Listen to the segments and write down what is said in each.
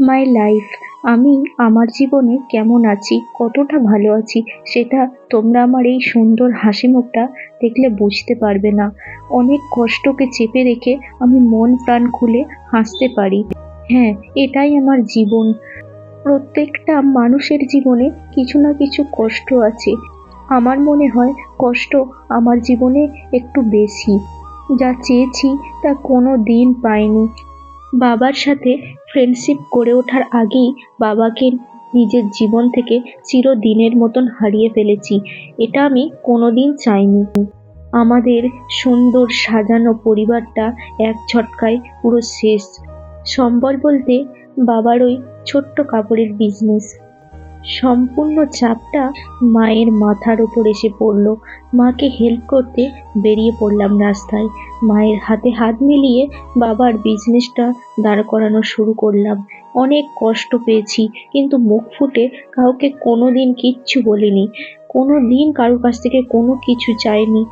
My life, আমি আমার জীবনে কেমন আছি, কতটা ভালো আছি, সেটা তোমরা আমার এই সুন্দর হাসি মুখটা দেখলে বুঝতে পারবে না। অনেক কষ্টকে চেপে রেখে আমি মন প্রাণ খুলে হাসতে পারি। হ্যাঁ এটাই আমার জীবন। প্রত্যেকটা মানুষের জীবনে কিছু না কিছু কষ্ট আছে। আমার মনে হয় কষ্ট আমার জীবনে একটু বেশি। যা চেয়েছি তা কোনো দিন পাইনি। বাবার সাথে ফ্রেন্ডশিপ গড়ে ওঠার আগেই বাবাকে নিজের জীবন থেকে চিরদিনের মতন হারিয়ে ফেলেছি। এটা আমি কোনোদিন চাইনি। আমাদের সুন্দর সাজানো পরিবারটা এক ঝটকায় পুরো শেষ। সম্বল বলতে বাবার ওই ছোট্ট কাপড়ের বিজনেস সম্পূর্ণ চাপটা মায়ের মাথার ওপর এসে পড়ল। মাকে হেল্প করতে বেরিয়ে পড়লাম রাস্তায়। মায়ের হাতে হাত মিলিয়ে বাবার বিজনেসটা দাঁড় করানো শুরু করলাম। অনেক কষ্ট পেয়েছি, কিন্তু মুখ ফুটে কাউকে কোনো দিন কিচ্ছু বলিনি। কোনো দিন কারোর কাছ থেকে কোনো কিছু চাইনি।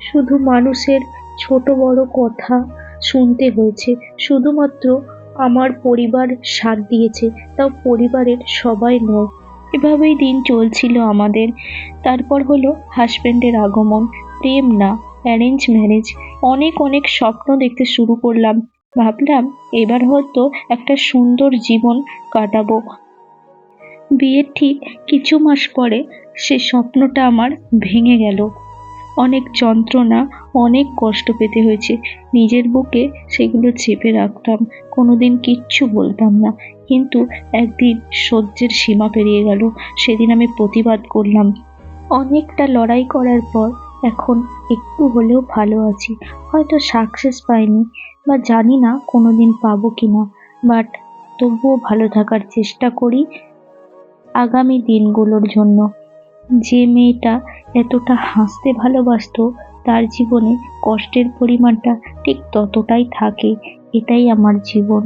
শুধু মানুষের ছোট বড় কথা শুনতে হয়েছে। শুধুমাত্র আমার পরিবার সাথ দিয়েছে, তাও পরিবারের সবাই নয় এভাবেই দিন চলছিল আমাদের। তারপর হলো হাজব্যান্ডের আগমন। প্রেম না অ্যারেঞ্জ ম্যারেজ অনেক অনেক স্বপ্ন দেখতে শুরু করলাম। ভাবলাম এবার হয়তো একটা সুন্দর জীবন কাটাবো। বিয়ের ঠিক কিছু মাস পরে সে স্বপ্নটা আমার ভেঙে গেল। অনেক যন্ত্রণা অনেক কষ্ট পেতে হয়েছে। নিজের বুকে সেগুলো চেপে রাখতাম, কোনোদিন কিচ্ছু বলতাম না। কিন্তু একদিন সহ্যের সীমা পেরিয়ে গেল, সেদিন আমি প্রতিবাদ করলাম। অনেকটা লড়াই করার পর এখন একটু হলেও ভালো আছি। হয়তো সাকসেস পাইনি বা জানি না কোনো দিন পাবো কি না বাট তবুও ভালো থাকার চেষ্টা করি আগামী দিনগুলোর জন্য। যে মেয়েটা এতটা হাসতে ভালোবাসতো তার জীবনে কষ্টের পরিমাণটা ঠিক ততটাই থাকে এটাই আমার জীবন।